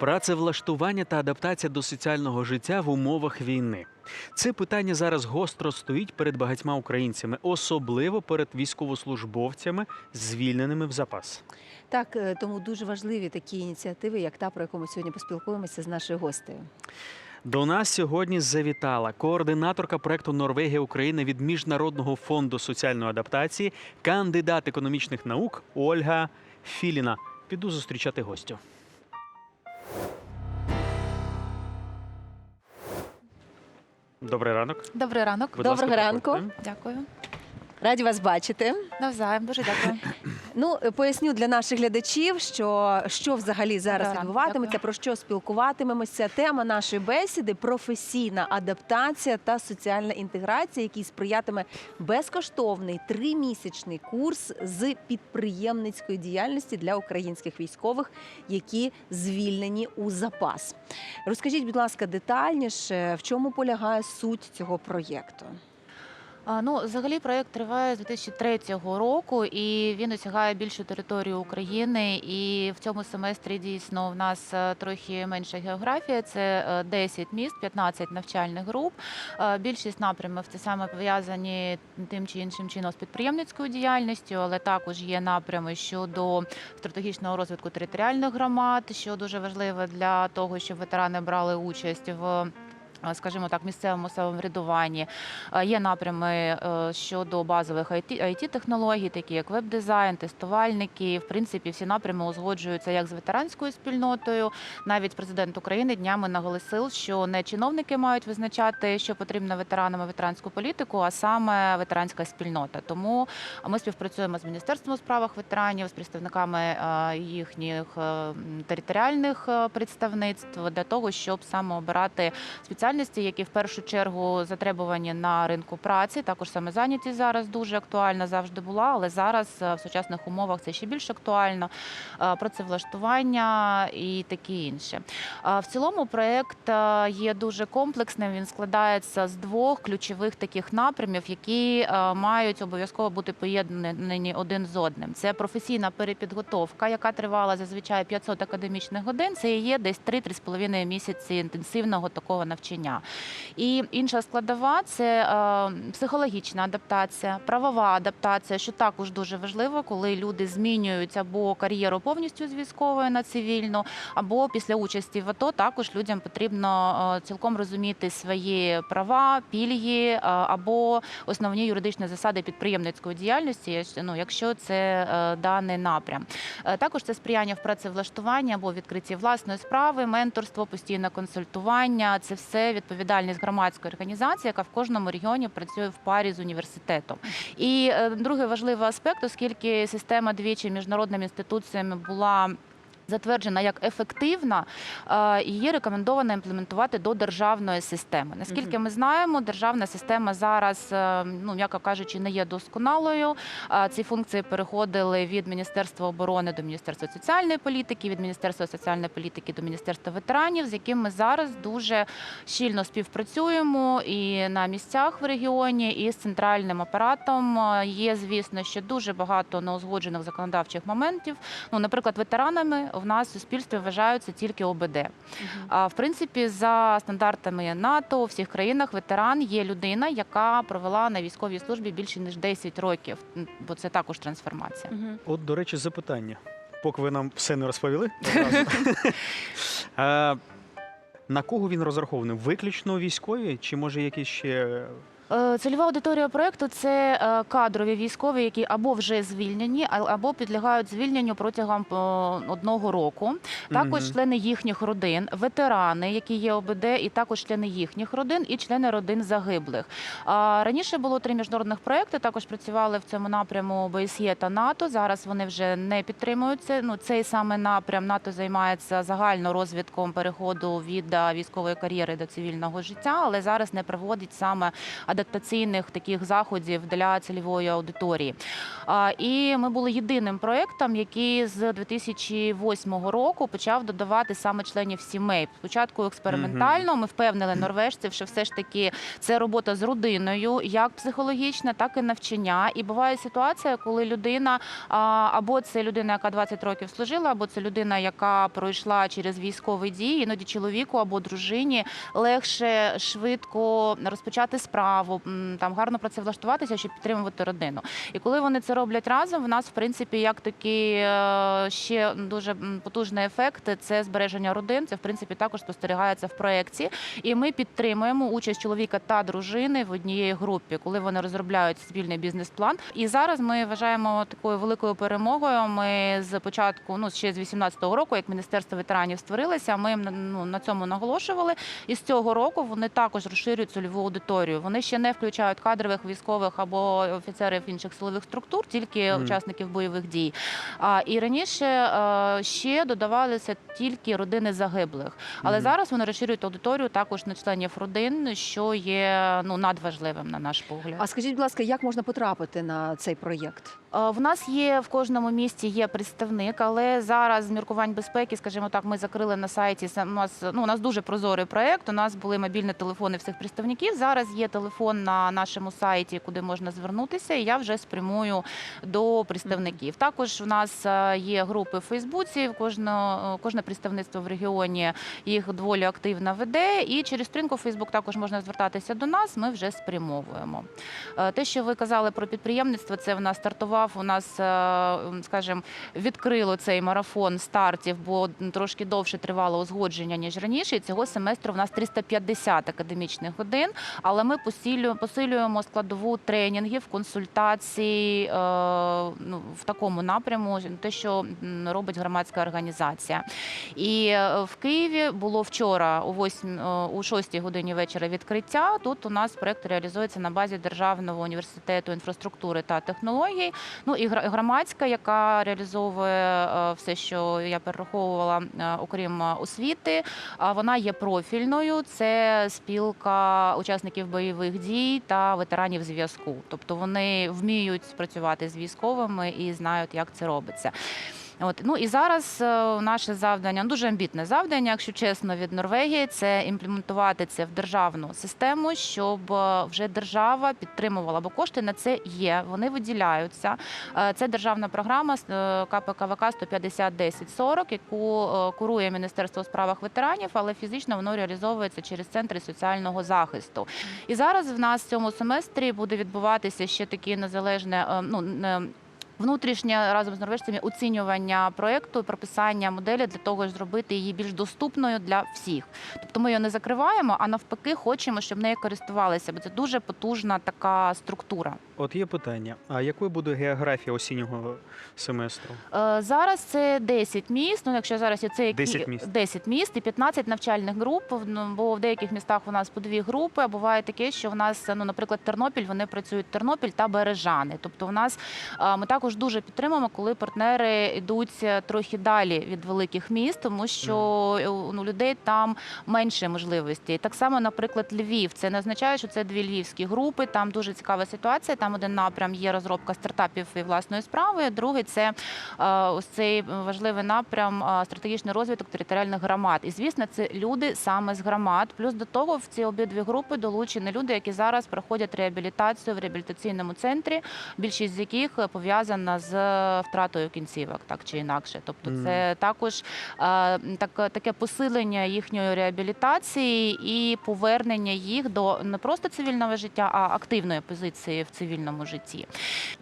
Працевлаштування та адаптація до соціального життя в умовах війни. Це питання зараз гостро стоїть перед багатьма українцями, особливо перед військовослужбовцями, звільненими в запас. Так, е, тому дуже важливі такі ініціативи, як та, про яку ми сьогодні поспілкуємося з нашою гостею. До нас сьогодні завітала координаторка проекту Норвегія України від Міжнародного фонду соціальної адаптації, кандидат економічних наук Ольга Філіна. Піду зустрічати гостю. Добрий ранок. Добрий ранок. Будь Доброго ласка, ранку. проходьте. Дякую. Раді вас бачити. Навзаєм, дуже дякую. Ну, е, поясню для наших глядачів, що, що взагалі зараз ранку, відбуватиметься, дякую. про що спілкуватимемося. Тема нашої бесіди професійна адаптація та соціальна інтеграція, який сприятиме безкоштовний тримісячний курс з підприємницької діяльності для українських військових, які звільнені у запас. Розкажіть, будь ласка, детальніше, в чому полягає суть цього проєкту? Ну, взагалі, проект триває з 2003 року, і він осягає більшу територію України. І в цьому семестрі дійсно в нас е, трохи менша географія. Це е, 10 міст, 15 навчальних груп. Е, Більшість напрямів це саме пов'язані тим чи іншим чином з підприємницькою діяльністю, але також є напрями щодо стратегічного розвитку територіальних громад, що дуже важливо для того, щоб ветерани брали участь в. Е, Скажімо так, місцевому самоврядуванні Е, є напрями е, щодо базових it технологій, такі як веб-дизайн, тестувальники. В принципі, всі напрями узгоджуються як з ветеранською спільнотою. Навіть президент України днями наголосив, що не чиновники мають визначати, що потрібно ветеранам і ветеранську політику, а саме ветеранська спільнота. Тому ми співпрацюємо з міністерством у справах ветеранів, з представниками їхніх територіальних представництв для того, щоб саме обирати спеціальності, які в першу чергу затребувані на ринку праці. Також саме зайнятість зараз дуже актуальна завжди була, але зараз е, в сучасних умовах це ще більш актуально. Е, Працевлаштування і таке інше. Е, В цілому проект е, є дуже комплексним. Він складається з двох ключових таких напрямів, які мають обов'язково бути поєднані один з одним. Це професійна перепідготовка, яка тривала зазвичай 500 академічних годин. Це є десь 3-3,5 місяці інтенсивного такого навчання. І інша складова це е, психологічна адаптація, правова адаптація, що також дуже важливо, коли люди змінюють або кар'єру повністю з військової на цивільну, або після участі в АТО також людям потрібно е, цілком розуміти свої права, пільги е, або основні юридичні засади підприємницької діяльності, ну, якщо це даний напрям. Також це сприяння в працевлаштуванні або відкритті власної справи, менторство, постійне консультування. Це все відповідальність громадської організації, яка в кожному регіоні працює в парі з університетом. І е, другий важливий аспект, оскільки система двічі міжнародними інституціями була. Затверджена як ефективна, е, її рекомендовано імплементувати до державної системи. Наскільки ми знаємо, державна система зараз, е, ну м'яко кажучи, не є досконалою. Е, Ці функції переходили від Міністерства оборони до Міністерства соціальної політики, від Міністерства соціальної політики до Міністерства ветеранів, з яким ми зараз дуже щільно співпрацюємо і на місцях в регіоні, і з центральним апаратом. Є, звісно, ще дуже багато неузгоджених законодавчих моментів. Ну, наприклад, ветеранами в нас в суспільстві вважаються тільки ОБД. А в принципі, за стандартами НАТО у всіх країнах ветеран є людина, яка провела на військовій службі більше ніж 10 років, бо це також трансформація. От, до речі, запитання. Поки ви нам все не розповіли. Е, На кого він розрахований? Виключно військові, чи може якісь ще Цільова аудиторія проекту це е, кадрові військові, які або вже звільнені, або підлягають звільненню протягом е, одного року. Також члени їхніх родин, ветерани, які є ОБД, і також члени їхніх родин і члени родин загиблих. Раніше було три міжнародних проекти. Також працювали в цьому напряму ОБСЄ та НАТО. Зараз вони вже не підтримуються. Ну цей саме напрям НАТО займається загально розвитком переходу від е, військової кар'єри до цивільного життя, але зараз не проводить саме адаптаційних таких заходів для цільової аудиторії. І ми були єдиним проєктом, який з 2008 року почав додавати саме членів сімей. Спочатку експериментально ми впевнили норвежців, що все ж таки це робота з родиною, як психологічна, так і навчання. І буває ситуація, коли людина або це людина, яка 20 років служила, або це людина, яка пройшла через військові дії, іноді чоловіку або дружині легше швидко розпочати справу, м, там гарно працевлаштуватися, щоб підтримувати родину. І коли вони це роблять разом, в нас в принципі як такий е, ще дуже потужний ефект це збереження родин. Це в принципі також спостерігається в проєкті. І ми підтримуємо участь чоловіка та дружини в однієї групі, коли вони розробляють спільний бізнес-план. І зараз ми вважаємо такою великою перемогою. Ми з початку, ну ще з 18-го року, як міністерство ветеранів створилося, ми ну, на цьому наголошували. І з цього року вони також розширюють цільову аудиторію. Вони ще не включають кадрових військових або офіцерів інших силових структур, тільки mm. учасників бойових дій. А і раніше е, ще додавалися тільки родини загиблих. Але mm. зараз вони розширюють аудиторію також на членів родин, що є ну надважливим на наш погляд. А скажіть, будь ласка, як можна потрапити на цей проєкт? Е, В нас є в кожному місті є представник, але зараз з міркувань безпеки, скажімо так, ми закрили на сайті. У нас ну у нас дуже прозорий проект. У нас були мобільні телефони всіх представників. Зараз є телефон на нашому сайті, куди можна звернутися. І я вже спрямую до представників. Також у нас е, є групи в Фейсбуці. Кожне, кожне представництво в регіоні їх доволі активно веде. І через сторінку Фейсбук також можна звертатися до нас. Ми вже спрямовуємо. Е, Те, що ви казали про підприємництво, це в нас стартував. У нас, е, скажімо, відкрило цей марафон стартів, бо трошки довше тривало узгодження ніж раніше. І цього семестру в нас 350 академічних годин. Але ми посилюємо, складову тренінгів, консультацій е, ну, в такому напряму, те, що робить громадська організація. І е, в Києві було вчора о 8, е, о 6 годині вечора відкриття. Тут у нас проект реалізується на базі Державного університету інфраструктури та технологій. Ну і громадська, яка реалізовує е, все, що я перераховувала, е, окрім е, освіти. Вона є профільною. Це спілка учасників бойових дій та ветеранів зв'язку. Тобто вони вміють працювати з військовими і знають, як це робиться. От ну і зараз е, наше завдання ну, дуже амбітне завдання, якщо чесно, від Норвегії це імплементувати це в державну систему, щоб е, вже держава підтримувала, бо кошти на це є. Вони виділяються. Е, Це державна програма КПКВК 150 10 40, яку курує Міністерство у справах ветеранів, але фізично воно реалізовується через центри соціального захисту. І зараз в нас в цьому семестрі буде відбуватися ще таке незалежне. Ну не Внутрішнє разом з норвежцями оцінювання проекту, прописання моделі для того, щоб зробити її більш доступною для всіх. Тобто ми її не закриваємо, а навпаки, хочемо, щоб нею користувалися, бо це дуже потужна така структура. От є питання: а якою буде географія осіннього семестру? Е, Зараз це 10 міст. Ну, якщо зараз є це які 10 міст. 10 міст і 15 навчальних груп. Ну, Бо в деяких містах у нас по дві групи. А буває таке, що в нас, ну, наприклад, Тернопіль, вони працюють Тернопіль та Бережани. Тобто, в нас е, ми також дуже підтримуємо, коли партнери йдуть е, трохи далі від великих міст, тому що е, ну, людей там менше можливостей. Так само, наприклад, Львів. Це не означає, що це дві львівські групи. Там дуже цікава ситуація. Там один напрям є розробка стартапів і власної справи. Другий це е, ось цей важливий напрям стратегічний розвиток територіальних громад. І звісно, це люди саме з громад. Плюс до того в ці обидві групи долучені люди, які зараз проходять реабілітацію в реабілітаційному центрі. Більшість з яких е, пов'язана з втратою кінцівок, так чи інакше. Тобто, це також е, так, таке посилення їхньої реабілітації і повернення їх до не просто цивільного життя, а активної позиції в цивільному житті.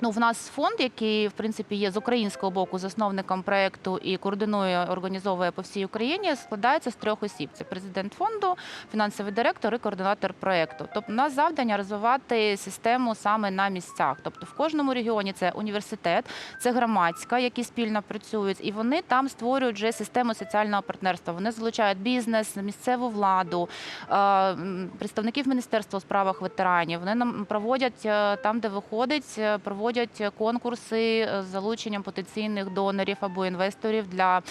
Ну, в нас фонд, який в принципі є з українського боку засновником проекту і координує, організовує по всій Україні, складається з трьох осіб: це президент фонду, фінансовий директор і координатор проекту. Тобто, у нас завдання розвивати систему саме на місцях. Тобто, в кожному регіоні це університет. Університет, це громадська, які спільно працюють, і вони там створюють вже систему соціального партнерства. Вони залучають бізнес, місцеву владу, е, представників міністерства у справах ветеранів. Вони нам проводять е, там, де виходить, е, проводять конкурси з залученням потенційних донорів або інвесторів для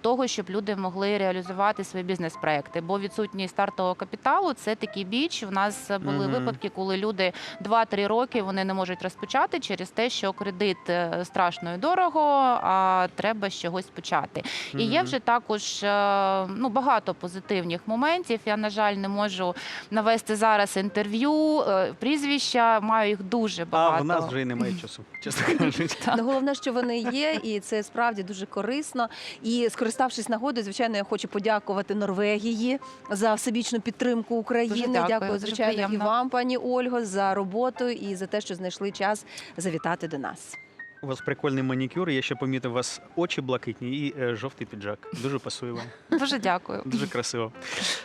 того, щоб люди могли реалізувати свої бізнес-проекти. Бо відсутність стартового капіталу це такий біч. У нас були Мгм. випадки, коли люди 2-3 роки вони не можуть розпочати через те, що кредит е, страшно і дорого, а треба з чогось почати. І є вже також е, ну, багато позитивних моментів. Я, на жаль, не можу навести зараз інтерв'ю, е, прізвища, маю їх дуже А багато. в нас вже й немає часу, чесно кажучи. Головне, що вони є, і це справді дуже корисно. І скориставшись нагодою, звичайно, я хочу подякувати Норвегії за всебічну підтримку України. Дуже дякую, дуже звичайно, і вам, пані Ольго, за роботу і за те, що знайшли час завітати до нас. У вас прикольний манікюр. Я ще помітив у вас очі блакитні і е, жовтий піджак. Дуже пасує вам. Дуже дякую. Дуже красиво.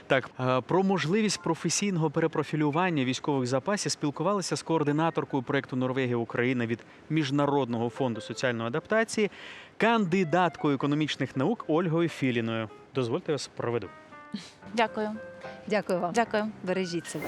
Так, е, про можливість професійного перепрофілювання військових запасів спілкувалися з координаторкою проекту Норвегія Україна від Міжнародного фонду соціальної адаптації, кандидаткою економічних наук Ольгою Філіною. Дозвольте я вас проведу. Дякую. Дякую вам. Дякую. Бережіть себе.